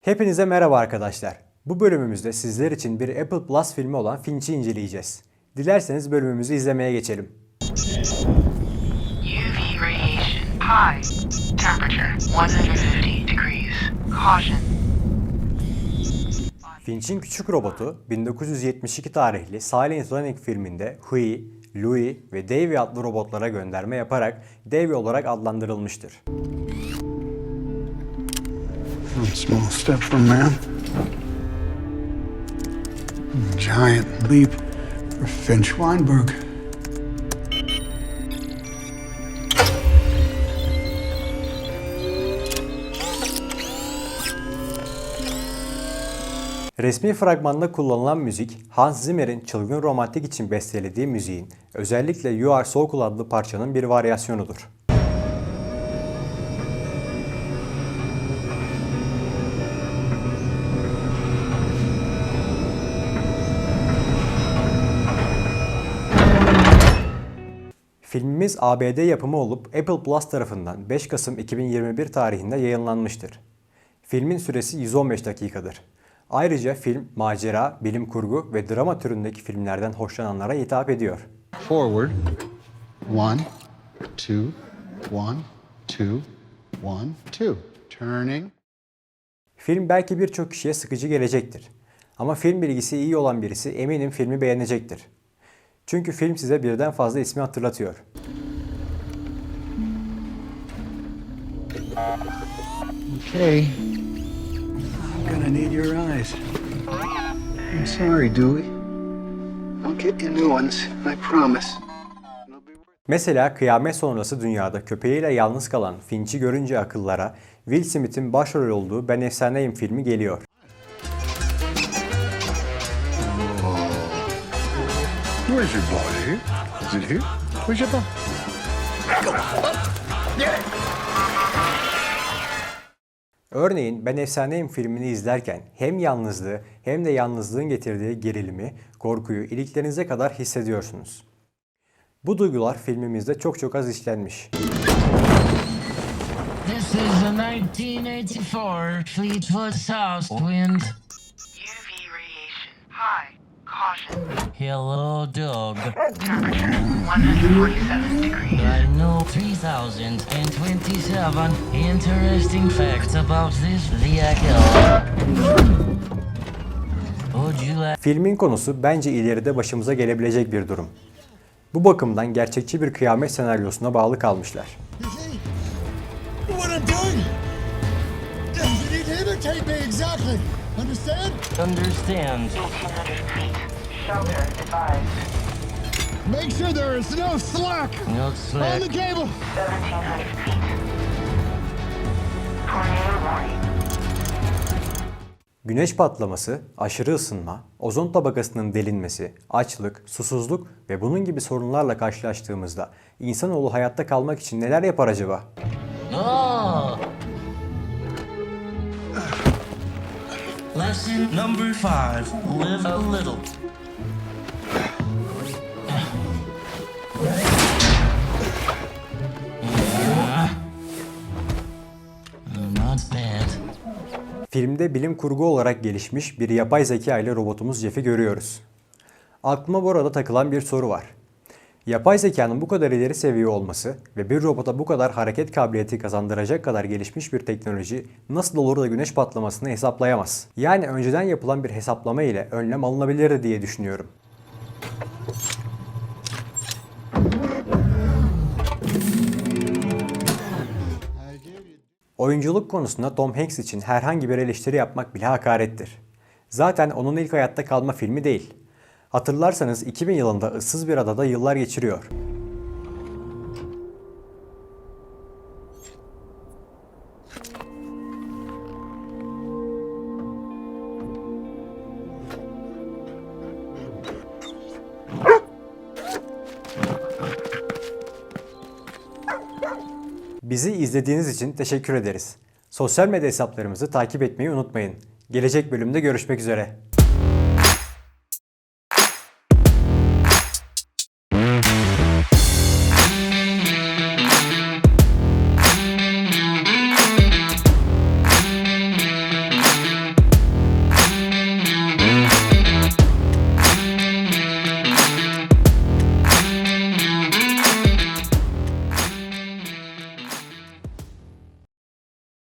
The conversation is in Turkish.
Hepinize merhaba arkadaşlar. Bu bölümümüzde sizler için bir Apple Plus filmi olan Finch'i inceleyeceğiz. Dilerseniz bölümümüzü izlemeye geçelim. UV radiation high. Temperature 150 degrees. Caution. Finch'in küçük robotu 1972 tarihli Silent Running filminde Hui, Louie ve Davey adlı robotlara gönderme yaparak Davey olarak adlandırılmıştır. Small step for man, giant leap for Finch Weinberg. Resmi fragmanda kullanılan müzik, Hans Zimmer'in Çılgın Romantik için bestelediği müziğin, özellikle You Are So Cool adlı parçanın bir varyasyonudur. Filmimiz ABD yapımı olup Apple Plus tarafından 5 Kasım 2021 tarihinde yayınlanmıştır. Filmin süresi 115 dakikadır. Ayrıca film macera, bilim kurgu ve drama türündeki filmlerden hoşlananlara hitap ediyor. Forward. One, two, one, two, one, two. Turning. Film belki birçok kişiye sıkıcı gelecektir. Ama film bilgisi iyi olan birisi eminim filmi beğenecektir. Çünkü film size birden fazla ismi hatırlatıyor. Okay. I'm gonna need your eyes. I'm sorry, Dewey. I'll get you new ones, I promise. Mesela kıyamet sonrası dünyada köpeğiyle yalnız kalan Finch'i görünce akıllara Will Smith'in başrol olduğu Ben Efsaneyim filmi geliyor. Where's your body? Is it here? Where's your body? Örneğin Ben Efsaneyim filmini izlerken hem yalnızlığı hem de yalnızlığın getirdiği gerilimi, korkuyu iliklerinize kadar hissediyorsunuz. Bu duygular filmimizde çok çok az işlenmiş. This is a 1984 Fleetwood high. Caution. Hello, dog. Temperature 147 degrees. I know 3027 interesting facts about this vehicle. Would you like? Filmin konusu bence ileride başımıza gelebilecek bir durum. Bu bakımdan gerçekçi bir kıyamet senaryosuna bağlı kalmışlar. Understand? Understand? 1800 feet. Shelter advised. Make sure there is no slack No on slack. the cable. 1700 feet. Tornado warning. Güneş patlaması, aşırı ısınma, ozon tabakasının delinmesi, açlık, susuzluk ve bunun gibi sorunlarla karşılaştığımızda insanoğlu hayatta kalmak için neler yapar acaba? Oh! Lesson number five live a little. Filmde bilim kurgu olarak gelişmiş bir yapay zeka ile robotumuz Jeff'i görüyoruz. Aklıma bu arada takılan bir soru var. Yapay zekanın bu kadar ileri seviye olması ve bir robota bu kadar hareket kabiliyeti kazandıracak kadar gelişmiş bir teknoloji nasıl olur da güneş patlamasını hesaplayamaz? Yani önceden yapılan bir hesaplama ile önlem alınabilirdi diye düşünüyorum. Oyunculuk konusunda Tom Hanks için herhangi bir eleştiri yapmak bile hakarettir. Zaten onun ilk hayatta kalma filmi değil. Hatırlarsanız 2000 yılında ıssız bir adada yıllar geçiriyor. Bizi izlediğiniz için teşekkür ederiz. Sosyal medya hesaplarımızı takip etmeyi unutmayın. Gelecek bölümde görüşmek üzere.